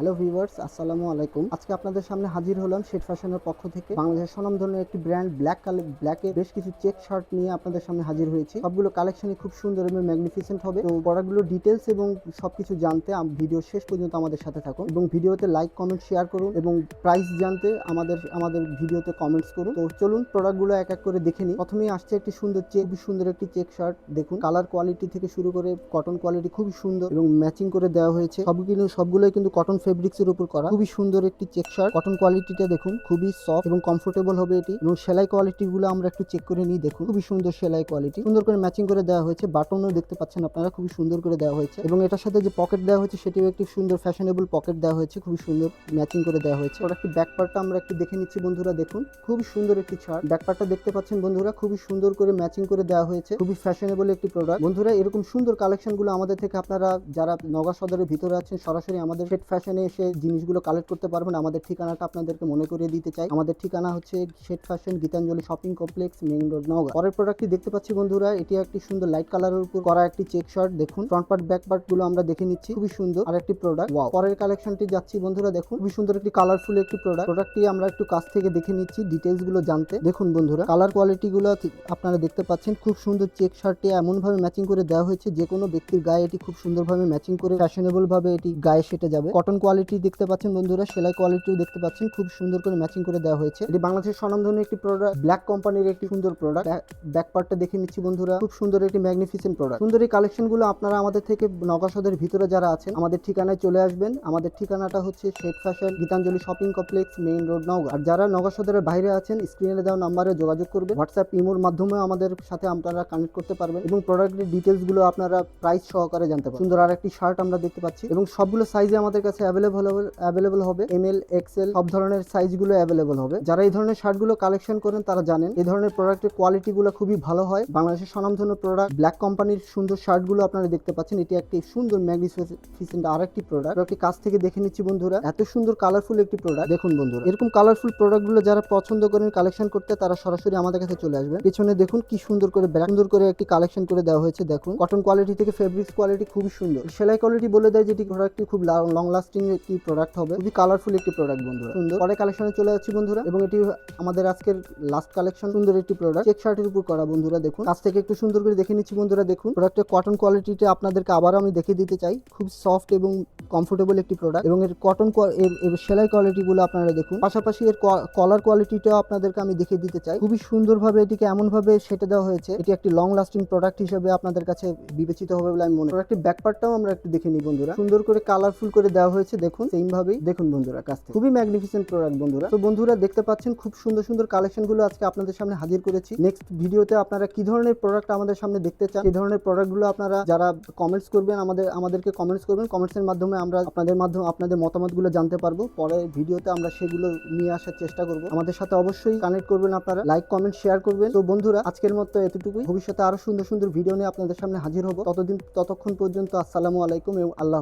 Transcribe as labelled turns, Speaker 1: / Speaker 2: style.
Speaker 1: Hello viewers আসসালামু আলাইকুম। আজকে আপনাদের সামনে হাজির হলাম শেট ফ্যাশনের পক্ষ থেকে। বাংলাদেশের স্বনামধন্য একটি ব্র্যান্ড ব্ল্যাক কালার ব্ল্যাকে বেশ কিছু চেক শার্ট নিয়ে আপনাদের সামনে হাজির হয়েছি। সবগুলো কালেকশনই খুব সুন্দর এবং ম্যাগনিফিসেন্ট হবে। তো প্রোডাক্টগুলো ডিটেলস এবং সবকিছু জানতে ভিডিও শেষ পর্যন্ত আমাদের সাথে থাকুন এবং ভিডিওতে লাইক কমেন্ট শেয়ার করুন এবং প্রাইস জানতে আমাদের আমাদের ভিডিওতে কমেন্টস করুন। তো চলুন প্রোডাক্টগুলো এক এক করে দেখে নিই। প্রথমেই আসছে একটি সুন্দর চেক খুবই সুন্দর একটি চেক শার্ট দেখুন কালার কোয়ালিটি থেকে শুরু করে কটন কোয়ালিটি খুবই সুন্দর এবং ম্যাচিং করে দেওয়া হয়েছে। সবগুলো, সবগুলোই কিন্তু কটন ফেব্রিক্স এর উপর করা। খুবই সুন্দর একটি চেক শার্ট কটন কোয়ালিটিটা দেখুন, খুবই সফট এবং কমফোর্টেবল হবে এটি। এবং সেলাই কোয়ালিটি গুলো আমরা একটু চেক করে নিই, দেখুন। খুবই সুন্দর সেলাই কোয়ালিটি সুন্দর করে ম্যাচিং করে দেওয়া হয়েছে। বাটনও দেখতে পাচ্ছেন আপনারা, খুবই সুন্দর করে দেওয়া হয়েছে। এবং এটার সাথে যে পকেট দেওয়া হয়েছে, সেটিও একটি সুন্দর ফ্যাশনেবল পকেট দেওয়া হয়েছে। খুবই সুন্দর ম্যাচিং করে দেওয়া হয়েছে। ওর একটি ব্যাক পার্টটা আমরা একটু দেখে নিচ্ছি, বন্ধুরা, দেখুন। খুবই সুন্দর একটি শার্ট ব্যাক পার্টটা দেখতে পাচ্ছেন, বন্ধুরা, খুবই সুন্দর করে ম্যাচিং করে দেওয়া হয়েছে। খুবই ফ্যাশনেবল একটি প্রোডাক্ট বন্ধুরা, এরকম সুন্দর কালেকশনগুলো আমাদের থেকে আপনারা, যারা নগা সদরের ভিতরে আছেন, সরাসরি আমাদের শেট ফ্যাশনে এসে জিনিসগুলো কালেক্ট করতে পারবেন। আমাদের ঠিকানাটা আপনাদেরকে মনে করিয়ে দিতে চাই। আমাদের ঠিকানা হচ্ছে শেট fashion Gitanjali shopping complex, main road Naga পরের প্রোডাক্টটি দেখতে পাচ্ছি বন্ধুরা, এটি একটি সুন্দর লাইট কালারের উপর করা একটি চেক শার্ট দেখুন। ফ্রন্ট পার্ট ব্যাক পার্টগুলো আমরা দেখে নিচ্ছি। খুবই সুন্দর আর একটি প্রোডাক্ট ওয়াও পরের কালেকশনটি যাচ্ছি বন্ধুরা, দেখুন। খুবই সুন্দর একটি কালারফুল একটি প্রোডাক্ট প্রোডাক্টটি আমরা একটু কাছ থেকে দেখে নিচ্ছি ডিটেলসগুলো জানতে। দেখুন বন্ধুরা কালার কোয়ালিটি গুলো আপনারা দেখতে পাচ্ছেন। খুব সুন্দর চেক শার্টটি এমন ভাবে ম্যাচিং করে দেওয়া হয়েছে, যে কোনো ব্যক্তির গায়ে এটি খুব সুন্দরভাবে ম্যাচিং করে ফ্যাশনেবল ভাবে এটি গায়ে সেটে যাবে। কটন দেখতে পাচ্ছেন বন্ধুরা, সেলাই কোয়ালিটিও দেখতে পাচ্ছেন, খুব সুন্দর করে ম্যাচিং করে দেওয়া হয়েছে। এটি বাংলাদেশের স্বনামধন্য একটি প্রোডাক্ট ব্ল্যাক কোম্পানির একটি সুন্দর প্রোডাক্ট ব্যাক পার্টটা দেখে নিচ্ছি বন্ধুরা, খুব সুন্দর একটি ম্যাগনিফিসেন্ট প্রোডাক্ট সুন্দর এই কালেকশনগুলো আপনারা আমাদের থেকে নগাসদের ভিতরে যারা আছেন, আমাদের ঠিকানায় চলে আসবেন। আমাদের ঠিকানাটা হচ্ছে Sheikh fashion Gitanjali shopping complex, main road, Naogaon. আর যারা নগাসদের বাইরে আছেন স্ক্রিনে দেওয়া নাম্বারে যোগাযোগ করবেন। হোয়াটসঅ্যাপ ইমোর মাধ্যমে আমাদের সাথে আপনারা কানেক্ট করতে পারবেন এবং প্রোডাক্টের ডিটেলসগুলো আপনারা প্রাইস সহকারে জানতে পারবেন। সুন্দর আর একটি শার্ট আমরা দেখতে পাচ্ছি এবং সবগুলো সাইজে আমাদের কাছে অ্যাভেলেবল হবে এম এল এক্সেল সব ধরনের সাইজগুলো অ্যাভেলেবল হবে। যারা এই ধরনের শার্টগুলো কালেকশন করেন, তারা জানেন, এই ধরনের প্রোডাক্টের কোয়ালিটিগুলো খুবই ভালো হয়। বাংলাদেশের স্বনামধন্য প্রোডাক্ট ব্ল্যাক কোম্পানির সুন্দর শার্টগুলো আপনারা দেখতে পাচ্ছেন। এটি একটি সুন্দর ম্যাগনিফিসেন্ট আর একটি প্রোডাক্ট একটি কাছ থেকে দেখে নিচ্ছি বন্ধুরা। এত সুন্দর কালারফুল একটি প্রোডাক্ট দেখুন বন্ধুরা, এরকম কালারফুল প্রোডাক্টগুলো যারা পছন্দ করেন কালেকশন করতে, তারা সরাসরি আমাদের কাছে চলে আসবেন। পিছনে দেখুন কি সুন্দর করে সুন্দর করে একটি কালেকশন করে দেওয়া হয়েছে। দেখুন কটন কোয়ালিটি থেকে ফেব্রিক্স কোয়ালিটি খুবই সুন্দর। সেলাই কোয়ালিটি বলে দেয় যেটি প্রোডাক্টটি খুব লং লাস্টিং একটি প্রোডাক্ট হবে। খুবই কালারফুল একটি প্রোডাক্ট বন্ধুরা। সুন্দর। পরে কালেকশনে চলে যাচ্ছি, বন্ধুরা। এবং এটি আমাদের আজকের লাস্ট কালেকশন সুন্দর একটি প্রোডাক্ট চেক শার্টের উপর করা, বন্ধুরা, দেখুন। কাছ থেকে একটু সুন্দর করে দেখে নিচ্ছি, বন্ধুরা, দেখুন। প্রোডাক্টের কটন কোয়ালিটিটা আপনাদেরকে আবার আমি দেখে দিতে চাই। খুব সফট এবং কমফোর্টেবল একটি প্রোডাক্ট এবং এর কটন এর সেলাই কোয়ালিটি গুলো আপনারা দেখুন। পাশাপাশি এর কলার কোয়ালিটিটাও আপনাদেরকে আমি দেখিয়ে দিতে চাই। খুবই সুন্দরভাবে এটিকে এমন ভাবে সেটে দেওয়া হয়েছে, এটি একটি লং লাস্টিং প্রোডাক্ট হিসেবে আপনাদের কাছে বিবেচিত হবে বলে আমি মনে করি। প্রোডাক্টের ব্যাকপার্টটাও আমরা একটু দেখে নিই বন্ধুরা। সুন্দর করে কালারফুল করে দেওয়া হয়েছে, দেখুন সেম ভাবেই। দেখুন বন্ধুরা, কাছ থেকে। খুবই ম্যাগনিফিসেন্ট প্রোডাক্ট বন্ধুরা। তো বন্ধুরা, দেখতে পাচ্ছেন খুব সুন্দর সুন্দর কালেকশনগুলো আজকে আপনাদের সামনে হাজির করেছি। নেক্সট ভিডিওতে আপনারা কি ধরনের প্রোডাক্ট আমাদের সামনে দেখতে চান এই ধরনের প্রোডাক্টগুলো আপনারা যারা কমেন্টস করবেন, আমাদের, আমাদেরকে কমেন্টস করবেন। কমেন্টস এর মাধ্যমে আমরা আপনাদের মাধ্যমে, আপনাদের মতামতগুলো জানতে পারব। পরে ভিডিওতে আমরা সেগুলো নিয়ে আসার চেষ্টা করব। আমাদের সাথে অবশ্যই কানেক্ট করবেন আপনারা। লাইক কমেন্ট শেয়ার করবেন। তো বন্ধুরা, আজকের মতো এতটুকুই। ভবিষ্যতে আরও সুন্দর সুন্দর ভিডিও নিয়ে আপনাদের সামনে হাজির হব। ততদিন, ততক্ষণ পর্যন্ত আসসালামু আলাইকুম এবং আল্লাহ